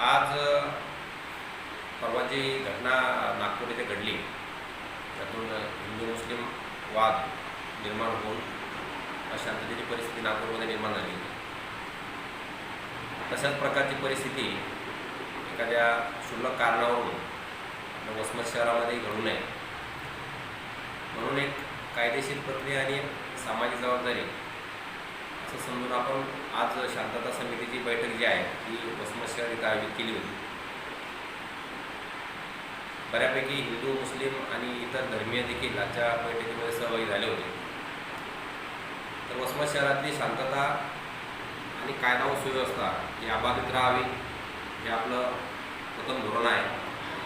आज परवा जी घटना नागपूर येथे घडली. त्यातून हिंदू मुस्लिम वाद निर्माण होऊन अशांततेची परिस्थिती नागपूरमध्ये निर्माण झाली. तशाच प्रकारची परिस्थिती एखाद्या क्षुल्लक कारणावरून वसमत शहरामध्ये घडू नये. म्हणून एक कायदेशीर प्रक्रिया आणि सामाजिक जबाबदारी असं समजून आपण आज शांतता समितीची बैठक जी आहे ती वसमत शहर इथं आयोजित केली होती. बऱ्यापैकी हिंदू मुस्लिम आणि इतर धर्मीय देखील आजच्या बैठकीमध्ये सहभागी झाले होते. तर वसमत शहरातली शांतता आणि कायदा व सुव्यवस्था ही अबाधित राहावी हे आपलं प्रथम धोरण आहे.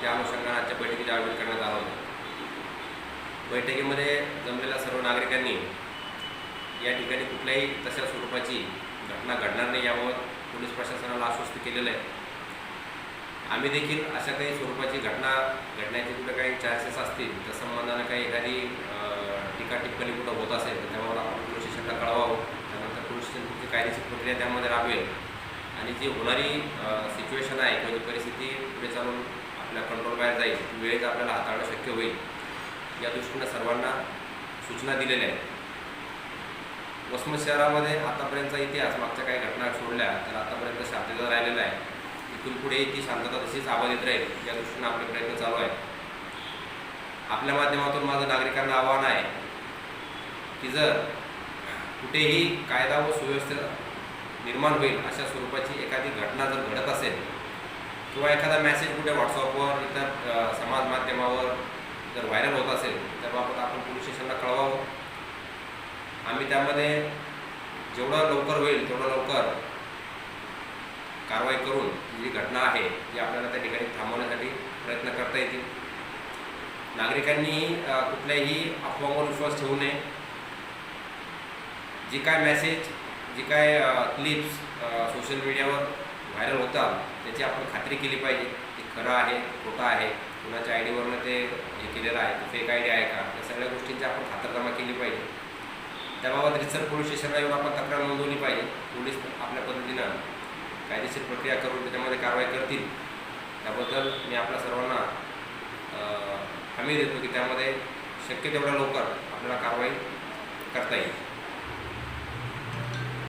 त्या अनुषंगाने आजच्या बैठकीचे आयोजन करण्यात आलं होतं. बैठकीमध्ये जमलेल्या सर्व नागरिकांनी या ठिकाणी कुठल्याही तशा स्वरूपाची घटना घडणार नाही याबाबत पोलीस प्रशासनाला आश्वस्त केलेलं आहे. आम्ही देखील अशा काही स्वरूपाची घटना घडण्याचे कुठे काही चान्सेस असतील त्या संबंधानं काही एखादी टीका टिप्पणी कुठं होत असेल तर त्यावर आपण पोलीस स्टेशनला कळवावं. त्यानंतर पोलीस स्टेशनची कायदेशीर प्रक्रिया त्यामध्ये राबवेल. आणि जी होणारी सिच्युएशन आहे किंवा जी परिस्थिती पुढे चालून आपल्या कंट्रोल बाहेर जाईल वेळेत आपल्याला हाताळणं शक्य होईल. या दृष्टीनं सर्वांना सूचना दिलेल्या आहेत. वसमत शहरामध्ये आतापर्यंतचा इतिहास मागच्या काही घटना सोडल्या तर आतापर्यंत शांतता राहिलेला आहे. इथून पुढे ती शांतता तशीच येत राहील या दृष्टीनं आपले प्रयत्न चालू आहेत. आपल्या माध्यमातून माझं नागरिकांना आव्हान आहे की जर कुठेही कायदा व सुव्यवस्था निर्माण होईल अशा स्वरूपाची एखादी घटना जर घडत असेल किंवा एखादा मेसेज कुठे व्हॉट्सअपवर इतर समाज माध्यमावर जर व्हायरल होत असेल तर बाबत आपण पोलीस स्टेशनला कळवावं आम्ही त्यामध्ये जेवढा लवकर होईल तेवढं लवकर कारवाई करून जी घटना आहे ती आपल्याला त्या ठिकाणी थांबवण्यासाठी प्रयत्न करता येतील. नागरिकांनी कुठल्याही अफवांवर विश्वास ठेवू नये. जी काय मेसेज जी काय क्लिप्स सोशल मीडियावर व्हायरल होतात त्याची आपण खात्री केली पाहिजे. ते खरं आहे खोटं आहे. कुणाच्या आय डीवरनं ते हे केलेलं आहे ते फेक आय डी आहे का? या सगळ्या गोष्टींची आपण खातरजमा केली पाहिजे त्याबाबत रिसर पोलीस स्टेशनला येऊन आपण तक्रार नोंदवली पाहिजे. पोलीस आपल्या पद्धतीनं कायदेशीर प्रक्रिया करून त्याच्यामध्ये कारवाई करतील. त्याबद्दल मी आपल्या सर्वांना हमी देतो की त्यामध्ये शक्य तेवढ्या लवकर आपल्याला कारवाई करता येईल.